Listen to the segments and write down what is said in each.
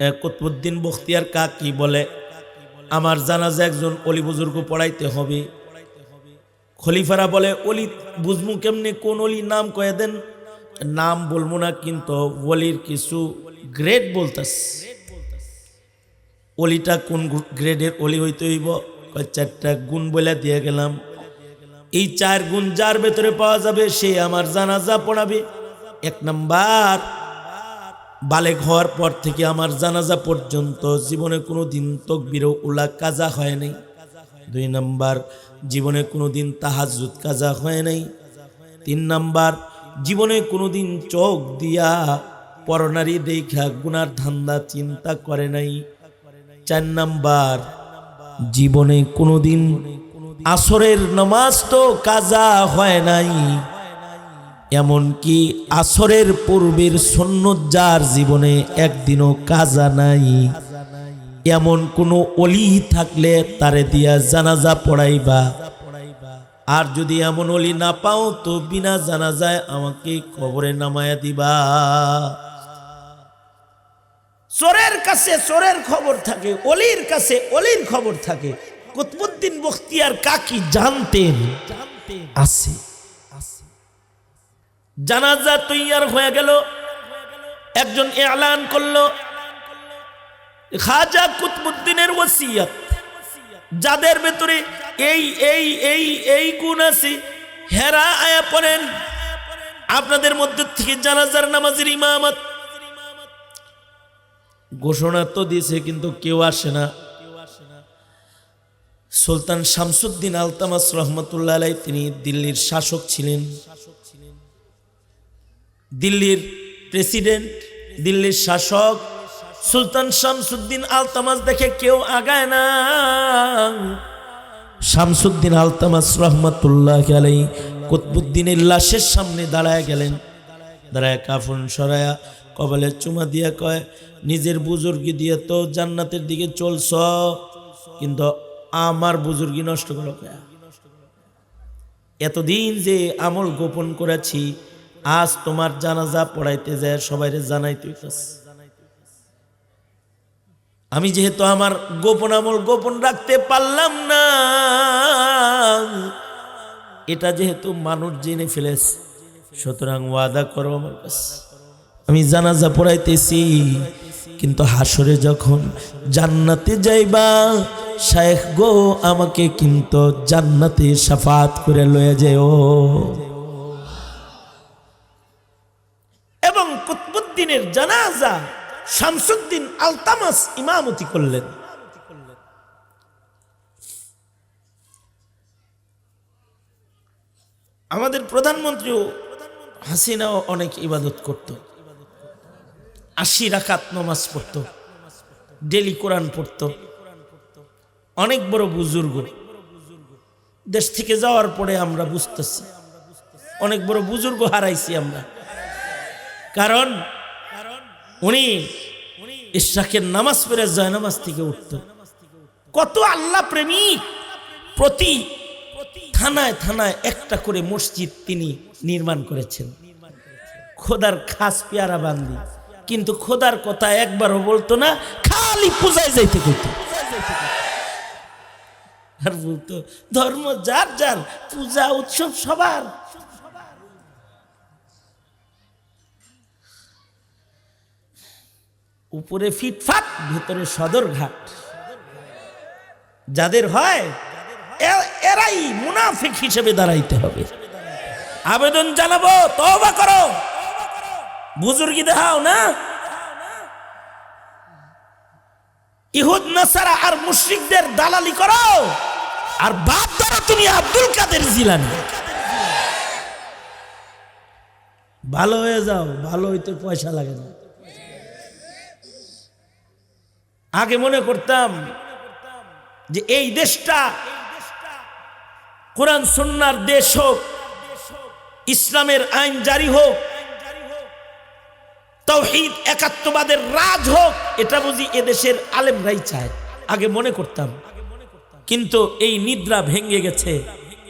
কুতবুদ্দিন বখতিয়ার কা কি বলে? আমার জানাজা একজন অলি বুজুর্গ পড়াইতে হবে। খলিফারা বলে, অলি, বুঝমু কেমনে কোন অলি নাম কয়ে দেন? নাম বলব না, কিন্তু অলির কিছু গ্রেড বলতাস। অলিটা কোন গ্রেডের অলি হইতে হইব? চারটা গুণ বলে দিয়ে গেলাম। এই চার গুণ যার ভেতরে পাওয়া যাবে, সে আমার জানাজা পড়াবে। এক নাম্বার। বালেক হওয়ার পর থেকে আমার জানাজা পর্যন্ত জীবনে কোনো দিন তকবির উলা কাজা হয় নাই। দুই নাম্বার, জীবনে কোনো দিন তাহাজুদ কাজা হয় নাই। তিন নাম্বার, জীবনে কোনো দিন চোখ দিয়া পরনারী দেখা গুনার ধান্দা চিন্তা করে নাই। চার নাম্বার, জীবনে কোনোদিন আসরের নমাজ তো কাজা হয় নাই। এমনকি আসরের পূর্বের সন্ন্যজার জীবনে একদিনও কাজা নাই। এমন কোনো অলি থাকলে তারে দিয়া জানাজা পড়াইবা। আর যদি এমন অলি না পাও, তো বিনা জানাজায় আমাকে কবরে নামায়া দিবা। চোরের কাছে চোরের খবর থাকে অলির কাছে অলির খবর থাকে। কুতবুদ্দিন বখতিয়ার কাকি জানতেন, আছে। জানাজা তৈয়ার হয়ে গেল। একজন এলান করল, খাজা কুতবুদ্দিনের ওসিয়ত। যাদের ভেতরে এই এই এই এই গুণ আছে, হেরা আয়া পড়েন। আপনাদের মধ্যে থেকে জানাজার নামাজের ইমামত। ঘোষণা তো দিয়েছে, কিন্তু কেউ আসে না। সুলতান শামসুদ্দিন আলতামাস রহমতুল্লাহ তিনি দিল্লির শাসক ছিলেন। দিল্লির প্রেসিডেন্ট, দিল্লির শাসক সুলতান শামসুদ্দিন আলতামাস দেখে কেউ আগায় না। শামসুদ্দিন আলতামাস রহমতুল্লাহ আলাই কুতবুদ্দিনের লাশের সামনে দাঁড়ায় গেলেন। দাঁড়ায় কাফন সরায়া কপালে চুমা দিয়া কয়, নিজের বুজুর্গি দিয়ে তো জান্নাতের দিকে চলছ, কিন্তু আমার বুজুর্গি নষ্ট করো এতদিন যে আমল গোপন করেছি আজ তোমার জানাজা পড়াইতে যায় সবাই জানাইতে। আমি যেহেতু আমার গোপন আমল গোপন রাখতে পারলাম না, এটা যেহেতু মানুষ জেনে ফেলেছে, সুতরাং ওয়াদা করো আমার কাছে আমি জানাজা পড়াইতেছি, কিন্তু হাসরে যখন জান্নাতে যাইবা, শায়েখ গো, আমাকে কিন্তু জান্নাতে সাফাত করে লয়ে যেও কুতবুদ্দিনের জানাজা শামসুদ্দিন আলতামাস ইমামতি করলেন। আমাদের প্রধানমন্ত্রীও হাসিনাও অনেক ইবাদত করত। আশি রাকাত নমাজ পড়ত, ডেলি কোরআন পড়ত। অনেক বড় বুজুর্গ। দেশ থেকে যাওয়ার পরে আমরা বুঝতেছি, অনেক বড় বুজুর্গ হারাইছি আমরা। কারণ উনি ইশাকের নামাজ পড়ে জয় নামাজ থেকে উঠত কত আল্লাহ প্রেমিক। প্রতি থানায় থানায় একটা করে মসজিদ তিনি নির্মাণ করেছেন। খোদার খাস পেয়ারা বান্দি। কিন্তু খোদার কথা একবারও বলতো না, খালি পূজায় যাইতে কইতো। আর বলতো, ধর্ম যার যার, পূজা, উৎসব সবার। উপরে ফিটফাট, ভেতরে সদরঘাট। যাদের হয় এরাই মুনাফিক হিসেবে দাঁড়াইতে হবে। আবেদন জানাব, তওবা করো। বুজুর্গি দেখাও না? ইহুদ, নাসারা আর মুশরিকদের দালালি করো। আর বাদ ধরো তুমি আব্দুল কাদের জিলানি। ভালো হয়ে যাও, ভালো হইতে পয়সা লাগে না। আগে মনে করতাম যে এই দেশটা কোরআন সন্ন্যার দেশ হোক, ইসলামের আইন জারি হোক, তৌহিদ একাত্মবাদের রাজ হোক, এটা বুঝি এদেশের আলেমরাই চায়। আগে মনে করতাম। কিন্তু এই নিদ্রা ভেঙে গেছে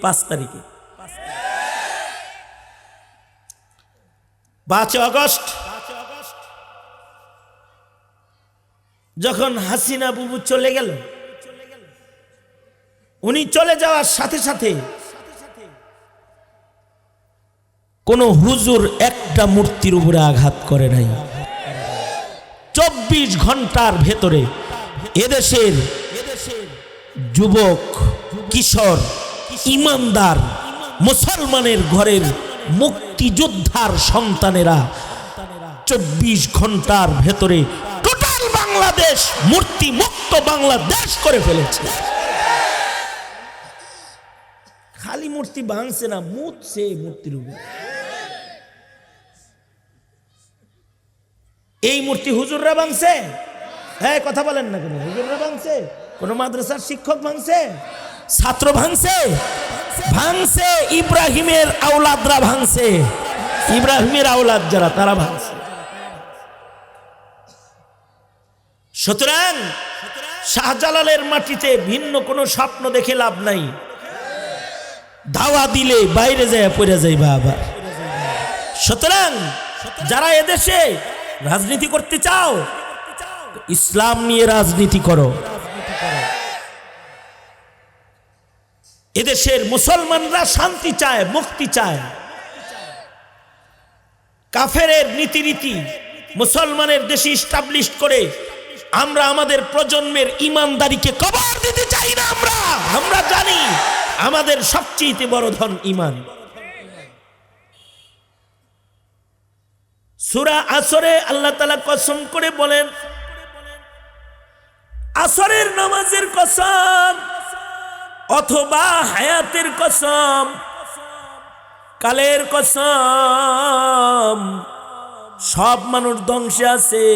পাঁচ তারিখে। পাঁচ আগস্ট যখন হাসিনা বুবু চলে গেল, উনি চলে যাওয়ার সাথে সাথে কোন হুজুর একটা মূর্তির উপরে আঘাত করে নাই। চব্বিশ ঘণ্টার ভেতরে এদেশের যুবক, কিশোর, ইমানদার, মুসলমানের ঘরের মুক্তিযোদ্ধার সন্তানেরা চব্বিশ ঘণ্টার ভেতরে বাংলাদেশ মূর্তি মুক্ত বাংলাদেশ করে ফেলেছে। খালি মূর্তি ভাঙছে না, মুতছে মূর্তির উপর। এই মূর্তি হুজুররা ভাঙছে? হ্যাঁ কথা বলেন না কেন। হুজুররা ভাঙছে? কোন মাদ্রাসার শিক্ষক ভাঙছে? ছাত্র ভাঙছে? ভাঙছে। ইব্রাহিমের আওলাদরা ভাঙছে। ইব্রাহিমের আওলাদ যারা, তারা ভাঙছে। সুতরাং শাহজালালের মাটিতে ভিন্ন কোনো স্বপ্ন দেখে লাভ নাই। ধাওয়া দিলে বাইরে যায়, পড়ে যাইবা আবার সুতরাং যারা এদেশে রাজনীতি করতে চাও, ইসলাম নিয়ে রাজনীতি করো। এদেশের মুসলমানরা শান্তি চায়, মুক্তি চায়। কাফেরের নীতিরীতি মুসলমানের দেশে স্টাবলিশ করে আমরা আমাদের প্রজন্মের ইমানদারিকে কবর দিতে চাই না আমরা। আমরা জানি আমাদের সবচেয়ে বড় ধন ইমান। সুরা আসরে আল্লাহ তালা কসম করে বলেন, আসরের নামাজের কসম অথবা হায়াতের কসম, কালের কসম, সব মানুষ ধ্বংসে আছে।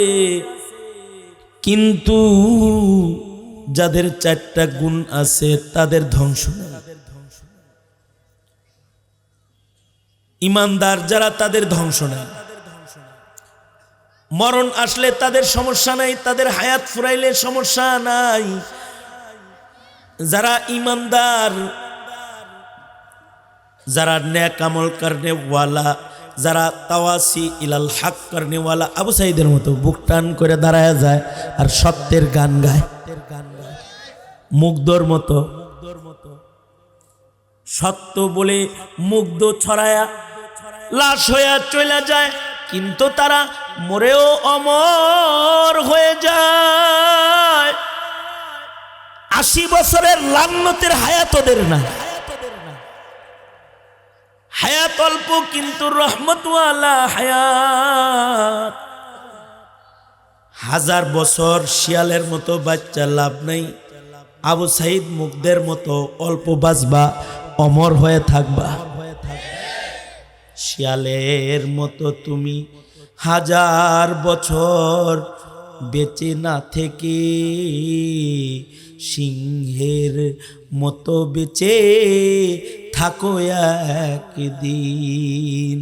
কিন্তু যাদের চারটা গুণ আছে, তাদের ধ্বংস ইমানদার যারা, তাদের ধ্বংস নেয় মরণ আসলে তাদের সমস্যা নাই, তাদের হায়াত ফুরাইলে সমস্যা নাই। যারা ইমানদার, যারা ন্যাক আমল করনে ওয়ালা যারা তাওয়াসি ইলাল হাক করনে ওয়ালা আবু সাইদের মতো বুক টান করে দাঁড়ায় যায় আর সত্যের গান গায়। মুগ্ধর মতো। সত্য বলে মুগ্ধ ছড়ায়া লাশ হইয়া চলে যায়, কিন্তু তারা মরেও অমর হয়ে যায়। আশি বছরের লান্নতের হায়াতদের না অল্প কিন্তু রহমতওয়ালা হায়াত। হাজার বছর শিয়ালের মতো বাচ্চা লাভ নেই। আবু সাইদ মুগ্ধের মতো অল্প বাঁচবা অমর হয়ে থাকবা। শিয়ালের মতো তুমি হাজার বছর বেঁচে না থেকে, সিংহের মতো বেঁচে থাকো একদিন।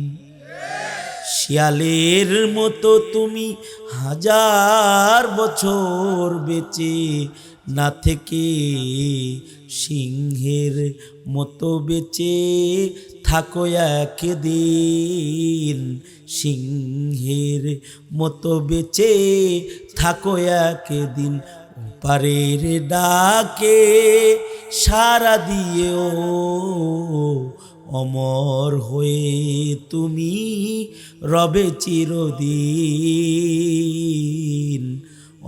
শিয়ালের মতো তুমি হাজার বছর বেঁচে না থেকে সিংহের মতো বেঁচে থাকো একদিন। সিংহের মতো বেঁচে থাকো একদিন। পারের ডাকে সারা দিয়েও অমর হয়ে তুমি রবে চিরদিন।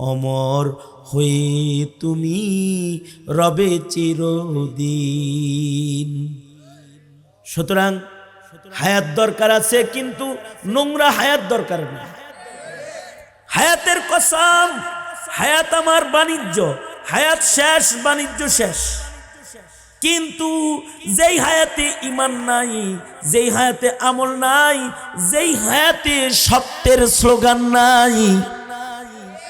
অমর হয়ে তুমি রবে চিরদিন। সুতরাং হায়াত দরকার আছে কিন্তু নোংরা হায়াত দরকার নেই হায়াতের কসম হায়াত আমার বাণিজ্য, হায়াত শেষ, বাণিজ্য শেষ। কিন্তু যেই হায়াতে ইমান নাই, যেই হায়াতে আমল নাই, যেই হায়াতে সত্যের স্লোগান নাই,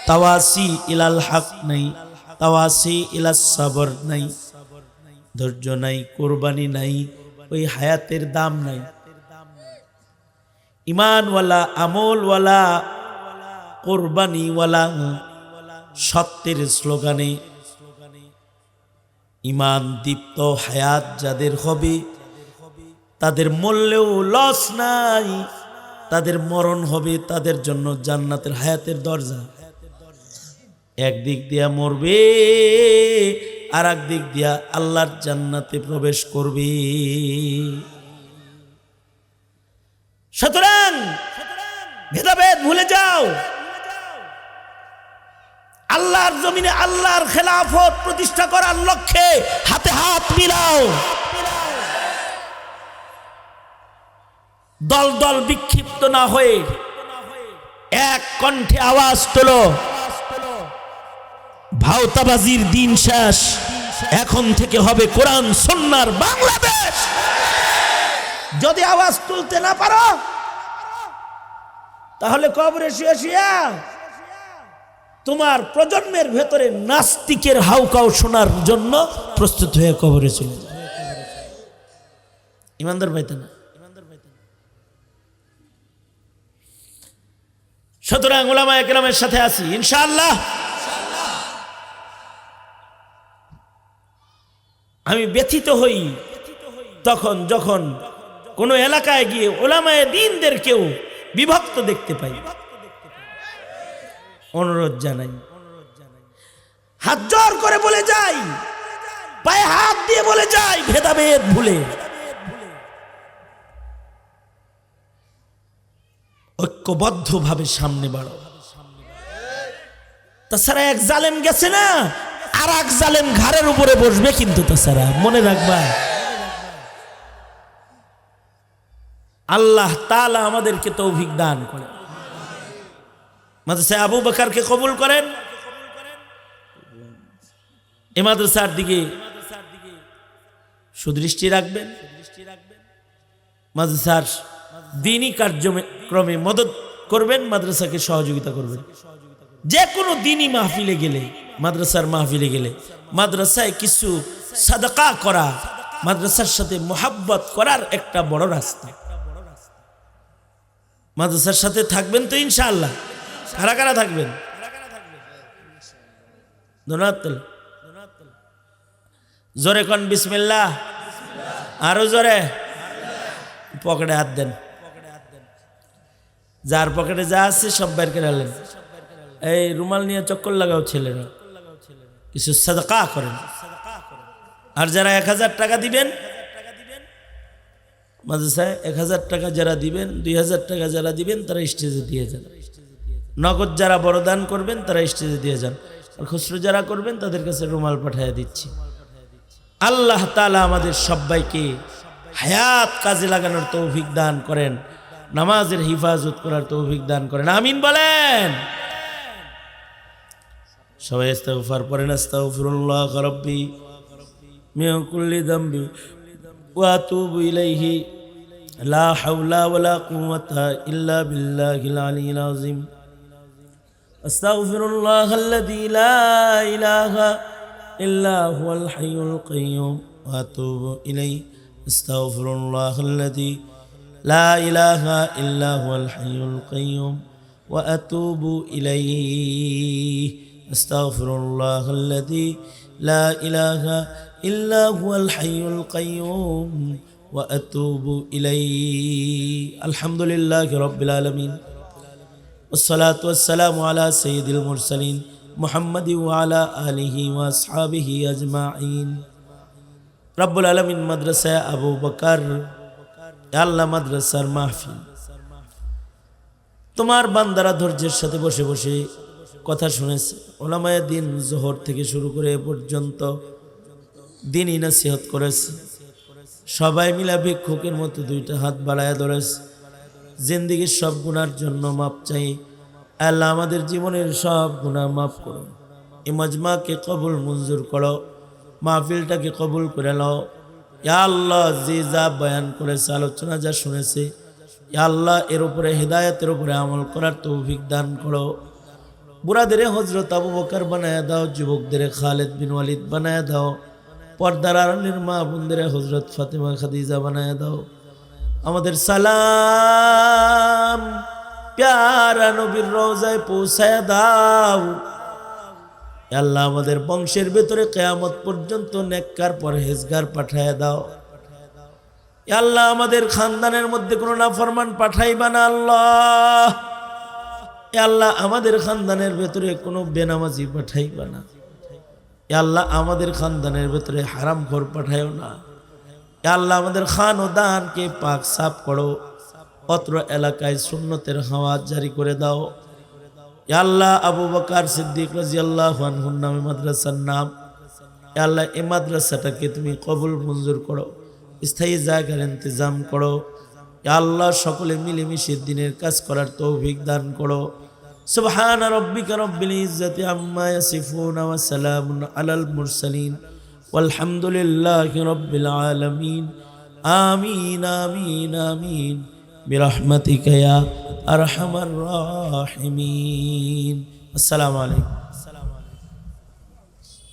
তাওয়াসি ইলাল হক নাই, তাওয়াসি ইলাস সাবর নাই, ধৈর্য নাই, কোরবানি নাই, ওই হায়াতের দাম নাই। ইমানওয়ালা আমলওয়ালা, কোরবানিওয়ালা সত্যের স্লোগানে, ইমান দীপ্ত হায়াত যাদের হবে, তাদের মরলেও লস নাই, তাদের মরণ হবে তাদের জন্য জান্নাতের হায়াতের দরজা। একদিক দিয়া মরবে আর দিক দিয়া আল্লাহর জান্নাতে প্রবেশ করবে। সুতরাং ভেদাভেদ ভুলে যাও। আল্লাহর জমিনে আল্লাহর খেলাফত প্রতিষ্ঠা করার লক্ষ্যে হাতে হাত মিলাও। দল দল বিক্ষিপ্ত না হয়ে এক কণ্ঠে আওয়াজ তোলো। ভাওতাবাজির দিন শেষ। এখন থেকে হবে কোরআন সন্ন্যার বাংলাদেশ। যদি আওয়াজ তুলতে না পারো, তাহলে কবরে শুয়ে শুয়া তোমার প্রজন্মের ভেতরে নাস্তিকের হাউকাও শোনার জন্য প্রস্তুত হয়ে কবরে চলে যায় ইমানদার পাইতে না সুতরাং ওলামা একরামের সাথে আছি, ইনশাআল্লাহ। আমি ব্যথিত হই তখন যখন কোনো এলাকায় গিয়ে ওলামায় দিনদের কেউ বিভক্ত দেখতে পাই। অনুরোধ জানাই। হাত জোর করে বলে যাই, পায়ে হাত দিয়ে বলে যাই ভেদাভেদ ভুলে। ঐক্যবদ্ধভাবে সামনে বাড়ো। তাছাড়া এক জালেম গেছে না, আর এক জালেম ঘাড়ের উপরে বসবে কিন্তু তাছাড়া, মনে রাখবা। আল্লাহ তালা আমাদেরকে তৌফিক দান করেন। মাদ্রাসা আবু বাকারকে কবুল করেন। এ মাদ্রাসার দিকে সুদৃষ্টি রাখবেন। মাদ্রাসার দিনই কার্যক্রমে মদত করবেন, মাদ্রাসাকে সহযোগিতা করবেন। যে কোনো দিনই মাহফিলে গেলে, মাদ্রাসার মাহফিলে গেলে, মাদ্রাসায় কিছু সাদাকা করা, মাদ্রাসার সাথে মোহাব্বত করার একটা বড় রাস্তা। মাদ্রাসার সাথে থাকবেন তো ইনশাআল্লাহ। কারা কারা থাকবেন? জোরে কন বিসমিল্লা আরও জোরে। পকেটে হাত দেন। যার পকেটে যা আছে সব বের করে আনলেন। এই রুমাল নিয়ে চক্কর লাগাও ছেলেরা। কিছু সাদকা করেন। আর যারা এক হাজার টাকা দিবেন মাঝে মাদ্রাসায় এক হাজার টাকা যারা দিবেন, দুই হাজার টাকা যারা দিবেন, তারা স্টেজে দিয়ে যান। নগদ যারা বড়দান করবেন, তারা স্টেজে দিয়ে যান। আর খুচরো যারা করবেন, তাদের কাছে রুমাল পাঠিয়ে দিচ্ছি। আল্লাহ তালা আমাদের সবাইকে হায়াত কাজে লাগানোর তৌফিক দান করেন, নামাজের হিফাজত করার তৌফিক দান করেন। আমিন বলেন। সবাই ইস্তাগফার পড়েন, আস্তাগফিরুল্লাহ রাব্বি কুল্লি যামবি ইলাইহি। লা হাওলা ওয়ালা কুওয়াতা ইল্লা বিল্লাহিল আলিয়্যিল আযীম। أستغفر الله الذي لا إله إلا هو الحي القيوم وأتوب إليه. أستغفر الله الذي لا إله إلا هو الحي القيوم وأتوب إليه. أستغفر الله الذي لا إله إلا هو الحي القيوم وأتوب إليه. الحمد لله رب العالمين. তোমার বান্দারা ধৈর্যের সাথে বসে বসে কথা শুনেছে। ওলামায় দিন জোহর থেকে শুরু করে এ পর্যন্ত দিনই নাসিহত করেছে। সবাই মিলা ভিক্ষুকের মতো দুইটা হাত বাড়ায়া ধরেছে। জিন্দিগির সব গুণার জন্য মাপ চাই। আল্লাহ আমাদের জীবনের সব গুণা মাফ করো এ মজমাকে কবুল মঞ্জুর করো, মাহফিলটাকে কবুল করে নাও। আল্লাহ, যে যা বয়ান করেছে, আলোচনা যা শুনেছে আল্লাহ, এর উপরে হেদায়তের উপরে আমল করার তৌফিক দান করো। বুড়াদের হজরত আবু বকর বানায় দাও, যুবকদের খালেদ বিন ওয়ালিদ বানায় দাও। পর্দার আরণের মা বোনদের হজরত ফাতেমা খাদিজা বানায় দাও। আমাদের সালাম, প্যারা নবীর রোজায় পৌঁছায় দাও। আল্লাহ, আমাদের বংশের ভেতরে কেয়ামত পর্যন্ত নেককার পরহেজগার পাঠায় দাও। আল্লাহ, আমাদের খানদানের মধ্যে কোনো নাফরমান পাঠাইবা না আল্লাহ। আল্লাহ, আমাদের খানদানের ভেতরে কোনো বেনামাজি পাঠাইবা না। আল্লাহ, আমাদের খানদানের ভেতরে হারাম ঘর পাঠায়ও না। আল্লাহ, আমাদের খান ও দানকে পাক সাফ করো। অত্র এলাকায় সুন্নতের হাওয়া জারি করে দাও। এ আল্লাহ, আবু বকার সিদ্দিক রাজি আল্লাহ নামে মাদ্রাসার নাম। এ আল্লাহ এই মাদ্রাসাটাকে তুমি কবুল মঞ্জুর করো। স্থায়ী জায়গার ইন্তজাম করো। এ আল্লাহ, সকলে মিলেমিশে দিনের কাজ করার তৌফিক দান করো। সুবহান রব্বিকা রব্বিল ইজ্জাতি আম্মা ইয়াসিফুন ওয়া সালামুন আলাল মুরসালিন। والحمد لله رب العالمين آمين آمين آمين برحمتك يا أرحم الراحمين السلام عليكم